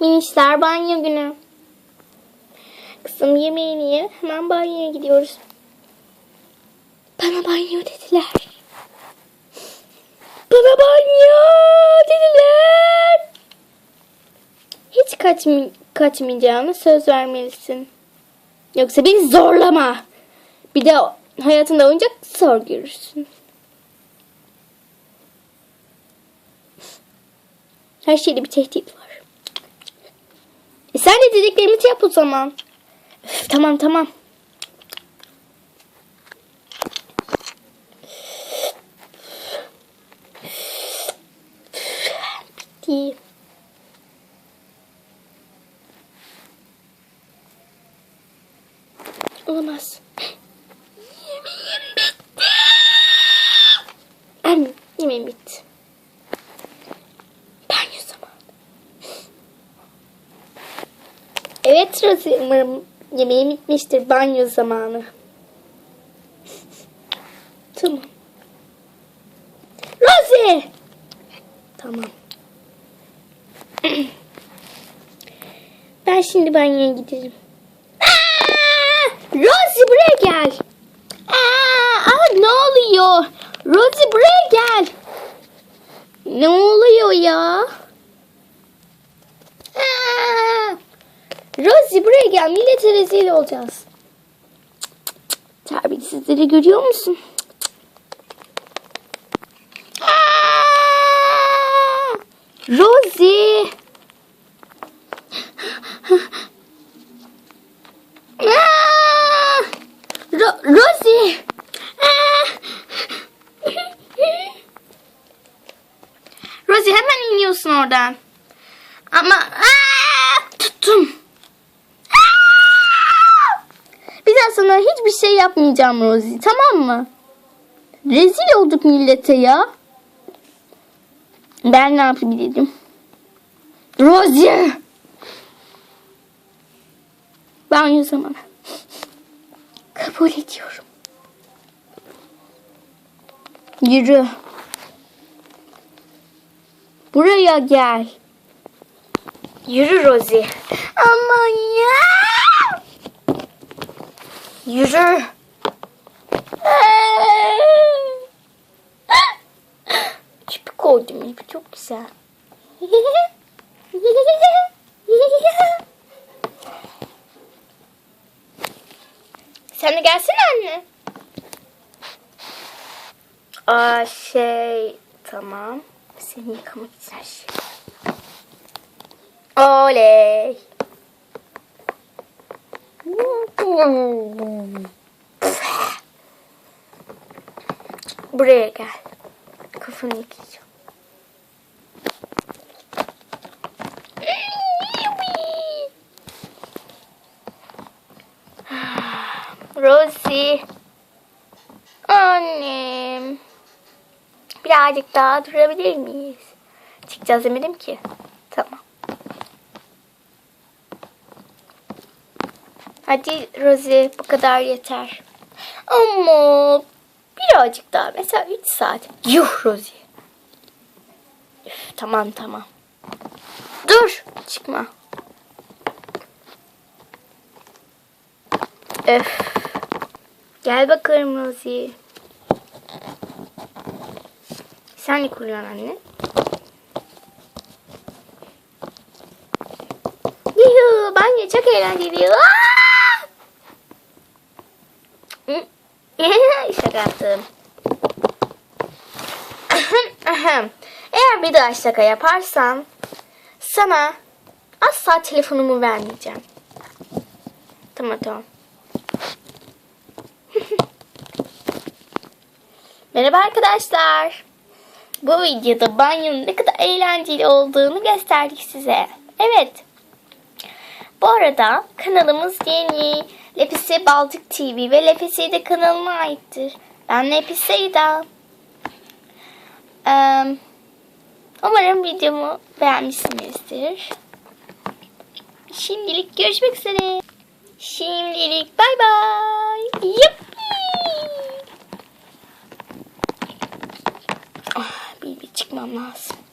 Minişler banyo günü. Kızım yemeğini ye. Hemen banyoya gidiyoruz. Bana banyo dediler. Bana banyo dediler. Hiç kaçmay kaçmayacağına söz vermelisin. Yoksa beni zorlama. Bir de hayatında oyuncak zor görürsün. Her şeyde bir tehdit var. E de dediklerimizi yap o zaman. Üf, tamam tamam. Bitti. Olamaz. Yemeğim bitti. Em, Yemeğim bitti. Banyo zamanı. Evet Rosie umarım yemeğim bitmiştir. Banyo zamanı. tamam. Rosie! Tamam. ben şimdi banyoya giderim. Aa! Rosie buraya gel. Aa, aa, ne oluyor? Rosie buraya gel. Ne oluyor ya? Aa! Rosie buraya gel. Millete rezil olacağız. Terbiyesizleri görüyor musun? Rosie. Ro- Rosie. Rosie hemen iniyorsun oradan. Ama aa, tuttum. Aa! Sana hiçbir şey yapmayacağım Rosie tamam mı? Rezil olduk millete ya. Ben ne yapabilirim? Rosie! Banyo zamanı. Kabul ediyorum. Yürü. Buraya gel. Yürü Rosie. Aman ya. Yürü. Çipi koydum ipi çok güzel. Sen de gelsene anne. Aa şey tamam. Seni yıkamak için her şey. Oley. Buraya gel. Kafanı yıkayacağım. Rosie. Annem. Birazcık daha durabilir miyiz? Çıkacağız demedim ki. Tamam. Hadi Rosie bu kadar yeter. Ama birazcık daha mesela 3 saat. Yuh Rosie. Üf, tamam tamam. Dur çıkma. Öf. Gel bakalım Rosie. Sen ne kuruyorsun anne? Yuhu, bence çok eğlenceli. Aa! Şaka yaptım. Eğer bir daha şaka yaparsan sana asla telefonumu vermeyeceğim. Tamam tamam. Merhaba arkadaşlar. Bu videoda banyonun ne kadar eğlenceli olduğunu gösterdik size. Evet. Bu arada kanalımız yeni. Lepise Baltık TV ve Lepise de kanalına aittir. Ben Lepise'ydim. Ee, umarım videomu beğenmişsinizdir. Şimdilik görüşmek üzere. Şimdilik bay bay. Yuppi. Ah, bir, bir çıkmam lazım.